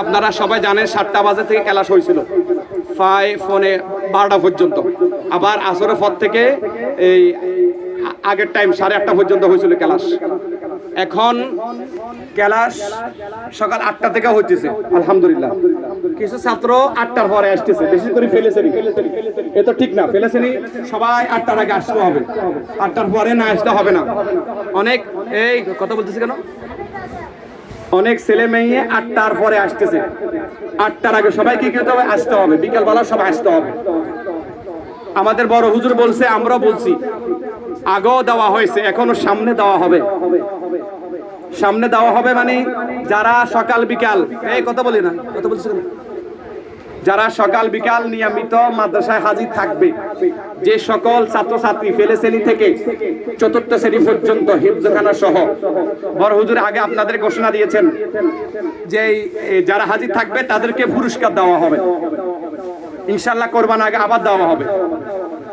আপনারা সবাই জানেন সাতটা বাজে থেকে ক্লাস হয়েছিল। ফাই ফোনে বারোটা পর্যন্ত। আবার আসরের পর থেকে এই আগের টাইম সাড়ে আটটা পর্যন্ত হয়েছিল ক্লাস। এখন ক্লাস সকাল আটটা থেকে হইতেছে, আলহামদুলিল্লাহ। কিছু ছাত্র আটটার পরে আসতেছে, বেশি করে ফেলেছেনি। এ তো ঠিক না, ফেলেছেনি, সবাই আটটার আগে আসতে হবে। আটটার পরে না আসতে হবে না। অনেক, এই কথা বলতেছি কেন? অনেক ছেলে মেয়ে আটটার পরে আসতেছে। আটটার আগে সবাইকে কি হবে? আসতে হবে। বিকালবেলা সবাই আসতে হবে। আমাদের বড় হুজুর বলছে আমরা বলছি। আগেও দেওয়া হয়েছে, এখনও সামনে দেওয়া হবে। সামনে দেওয়া হবে মানে যারা সকাল বিকাল এই কথা বলি না, কথা বলছি? যারা সকাল বিকাল নিয়মিত মাদ্রাসায় হাজির থাকবে, যে সকল ছাত্রছাত্রী ফেলে শ্রেণি থেকে চতুর্থ শ্রেণি পর্যন্ত হিফজখানা সহ। বড় হুজুর আগে আপনাদের ঘোষণা দিয়েছেন যে যারা হাজির থাকবে তাদেরকে পুরস্কার দেওয়া হবে। ইনশাল্লাহ কোরবান আগে আবার দেওয়া হবে।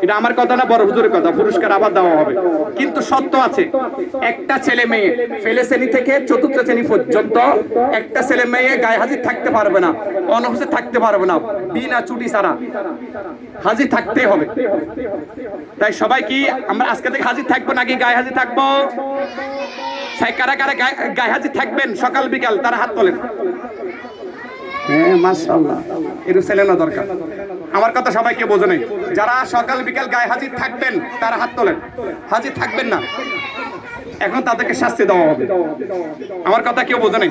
এটা আমার কথা না, বড় হুজুরের কথা। পুরস্কার আবার দেওয়া হবে। কিন্তু সত্য আছে, একটা ছেলে মেয়ে ফেলে শ্রেণি থেকে চতুর্থ শ্রেণি পর্যন্ত একটা ছেলে মেয়ে গায়ে হাজির থাকতে পারবে না অনফসে থাকতে পারবে না, বিনা ছুটি ছাড়া। হাজির থাকতে হবে। তাই সবাই কি আমরা আজকে থেকে হাজির থাকব নাকি গায়ে হাজির থাকব? কারা কারা গায়ে হাজির থাকবেন সকাল বিকাল, তারা হাত তোলেন। হ্যাঁ না দরকার। আমার কথা সবাইকে বোঝো নেই। যারা সকাল, বিকাল গায়ে হাজির থাকবেন, তারা হাত তোলেন। হাজির থাকবেন না। এখন তাদেরকে শাস্তি দেওয়া হবে। আমার কথা কেউ বোঝে নেই।